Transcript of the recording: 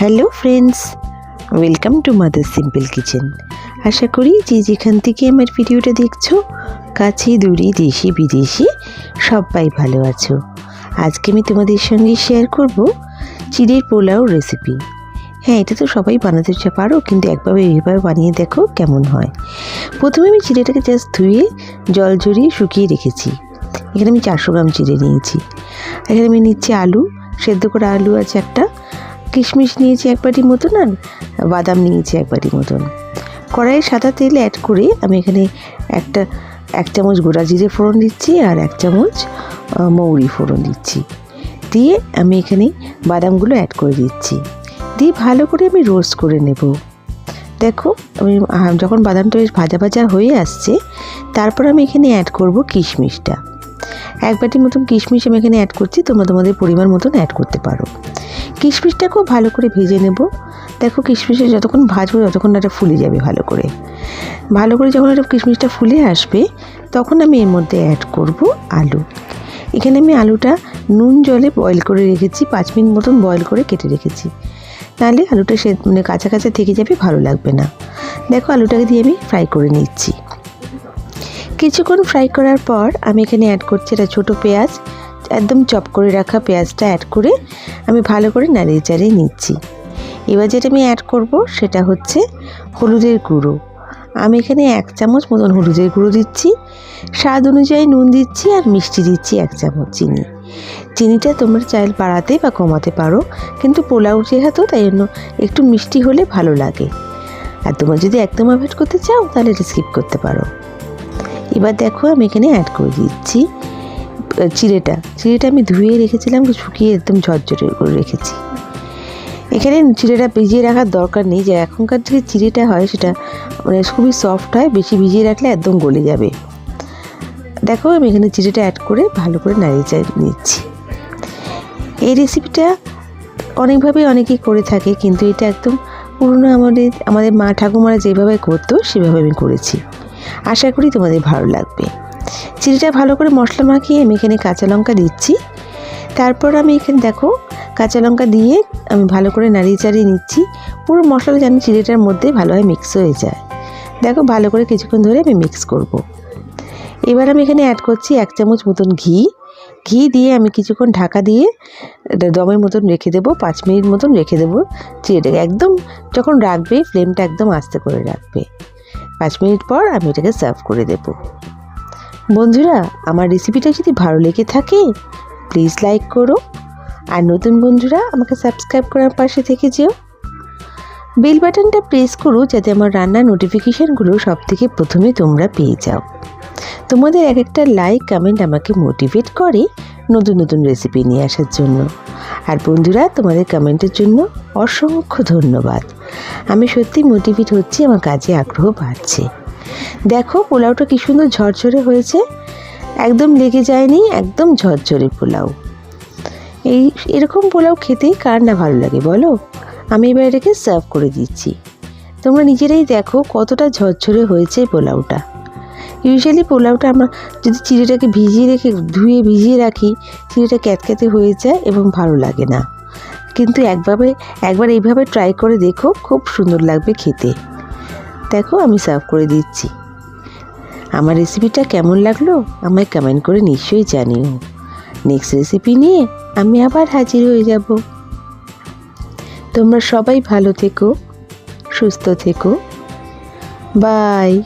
Hello friends welcome to mother simple kitchen আশা করি যে যেখান থেকে আমার ভিডিওটা দেখছ, কাছে দূরে দেশি বিদেশি সবাই ভালো আছো। আজকে আমি তোমাদের সঙ্গে শেয়ার করব চিড়ের পোলাও রেসিপি হ্যাঁ এটা তো সবাই বানাতে পারো, কিন্তু একভাবে এইভাবে বানিয়ে দেখো কেমন হয়। প্রথমে আমি চিড়েটাকে জাস্ট ধুয়ে, জল ঝরিয়ে শুকিয়ে রেখেছি। এখানে আমি চারশো গ্রাম চিড়ে নিয়েছি। এখানে আমি নিচ্ছি আলু, সেদ্ধ করা আলু আছে একটা কিশমিশ নিয়েছি এক বাটি মতন আর বাদাম নিয়েছি এক বাটি মতন। কড়াইয়ে সাদা তেল অ্যাড করে আমি এখানে একটা, এক চামচ গোড়া জিরে ফোড়ন দিচ্ছি আর এক চামচ মৌরি ফোড়ন দিচ্ছি। দিয়ে আমি এখানে বাদামগুলো অ্যাড করে দিচ্ছি। দিয়ে ভালো করে আমি রোস্ট করে নেব। দেখো, আমি যখন বাদামটা বেশ ভাজা ভাজা হয়ে আসছে, তারপর আমি এখানে অ্যাড করব কিশমিশটা। এক বাটি মতন কিশমিশ আমি এখানে অ্যাড করছি, তোমরা তোমাদের পরিমাণ মতন অ্যাড করতে পারো। কিশমিশটাকেও ভালো করে ভেজে নেব। দেখো কিশমিশে যতক্ষণ ভাজবো ততক্ষণ এটা ফুলে যাবে ভালো করে। ভালো করে যখন এটা কিশমিশটা ফুলে আসবে, তখন আমি এর মধ্যে অ্যাড করব আলু। এখানে আমি আলুটা নুন জলে বয়েল করে রেখেছি, পাঁচ মিনিট মতন বয়েল করে কেটে রেখেছি। তাহলে আলুটা সে মানে কাঁচা থেকে যাবে, ভালো লাগবে না। দেখো আলুটাকে দিয়ে আমি ফ্রাই করে নিচ্ছি। কিছুক্ষণ ফ্রাই করার পর আমি এখানে অ্যাড করছি একটা ছোটো পেঁয়াজ একদম চপ করে রাখা পেঁয়াজটা অ্যাড করে আমি ভালো করে নাড়িয়ে চাড়িয়ে নিচ্ছি। এবার যেটা আমি অ্যাড করব সেটা হচ্ছে হলুদের গুঁড়ো। আমি এখানে এক চামচ মতন হলুদের গুঁড়ো দিচ্ছি। স্বাদ অনুযায়ী নুন দিচ্ছি আর মিষ্টি দিচ্ছি এক চামচ চিনি। চিনিটা তোমরা চাইল বাড়াতে বা কমাতে পারো, কিন্তু পোলাও যেহেতু তাই জন্য একটু মিষ্টি হলে ভালো লাগে। আর তোমরা যদি একদম অ্যাভয়েড করতে চাও তাহলে এটা স্কিপ করতে পারো। এবার দেখো আমি এখানে অ্যাড করে দিচ্ছি চিড়েটা। চিড়েটা আমি ধুয়ে রেখেছিলাম, শুকিয়ে একদম ঝরঝরে করে রেখেছি। এখানে চিড়েটা ভিজিয়ে রাখার দরকার নেই, যে এখনকার যে চিড়েটা হয় সেটা মানে খুবই সফট হয়, বেশি ভিজিয়ে রাখলে একদম গলে যাবে। দেখো আমি এখানে চিড়েটা অ্যাড করে ভালো করে নাড়িয়ে চাড়িয়ে নিচ্ছি। এই রেসিপিটা অনেকভাবে অনেকেই করে থাকে, কিন্তু এটা একদম পুরনো আমাদের আমাদের মা ঠাকুমারা যেভাবে করতো, সেভাবে আমি করেছি। আশা করি তোমাদের ভালো লাগবে। চিড়িটা ভালো করে মশলা মাখিয়ে আমি এখানে কাঁচা লঙ্কা দিচ্ছি। তারপর আমি এখানে দেখো, কাঁচা লঙ্কা দিয়ে আমি ভালো করে নাড়িয়ে চাড়িয়ে নিচ্ছি। পুরো মশলা যেন চিড়েটার মধ্যে ভালোভাবে মিক্স হয়ে যায়। দেখো, ভালো করে কিছুক্ষণ ধরে আমি মিক্স করব। এবার আমি এখানে অ্যাড করছি এক চামচ মতন ঘি। ঘি দিয়ে আমি কিছুক্ষণ ঢাকা দিয়ে দমের মতন রেখে দেবো, পাঁচ মিনিট মতন রেখে দেবো চিড়েটাকে একদম যখন রাখবে ফ্লেমটা একদম আস্তে করে রাখবে। পাঁচ মিনিট পর আমি এটাকে সার্ভ করে দেব। বন্ধুরা, আমার রেসিপিটা যদি ভালো লেগে থাকে প্লিজ লাইক করো। আর নতুন বন্ধুরা, আমাকে সাবস্ক্রাইব করার পাশে থেকে যেও। বেল বাটনটা প্রেস করো যাতে আমার রান্নার নোটিফিকেশানগুলো সব থেকে প্রথমে তোমরা পেয়ে যাও। তোমাদের এক একটা লাইক কমেন্ট আমাকে মোটিভেট করে নতুন নতুন রেসিপি নিয়ে আসার জন্য। আর বন্ধুরা, তোমাদের কমেন্টের জন্য অসংখ্য ধন্যবাদ। আমি সত্যি মোটিভেট হচ্ছি, আমার কাজে আগ্রহ বাড়ছে। দেখো পোলাওটা কি সুন্দর ঝরঝরে হয়েছে। একদম লেগে যায়নি, একদম ঝরঝরে পোলাও। এই, এরকম পোলাও খেতেই কার না ভালো লাগে বলো? আমি এবার এটাকে সার্ভ করে দিচ্ছি। তোমরা নিজেরাই দেখো কতটা ঝরঝরে হয়েছে পোলাওটা। ইউজুয়ালি পোলাওটা আমরা যদি চিড়েটাকে ভিজিয়ে রেখে, ধুয়ে ভিজিয়ে রাখি, চিড়েটা ক্যাতক্যাতে হয়ে যায় এবং ভালো লাগে না। কিন্তু একভাবে, একবার এইভাবে ট্রাই করে দেখো, খুব সুন্দর লাগবে খেতে। দেখো, আমি সার্ভ করে দিচ্ছি। আমার রেসিপিটা কেমন লাগল আমায় কমেন্ট করে নিশ্চয়ই জানিও। নেক্সট রেসিপি নিয়ে আমি আবার হাজির হয়ে যাব। তোমরা সবাই ভালো থেকো, সুস্থ থেকো। বাই।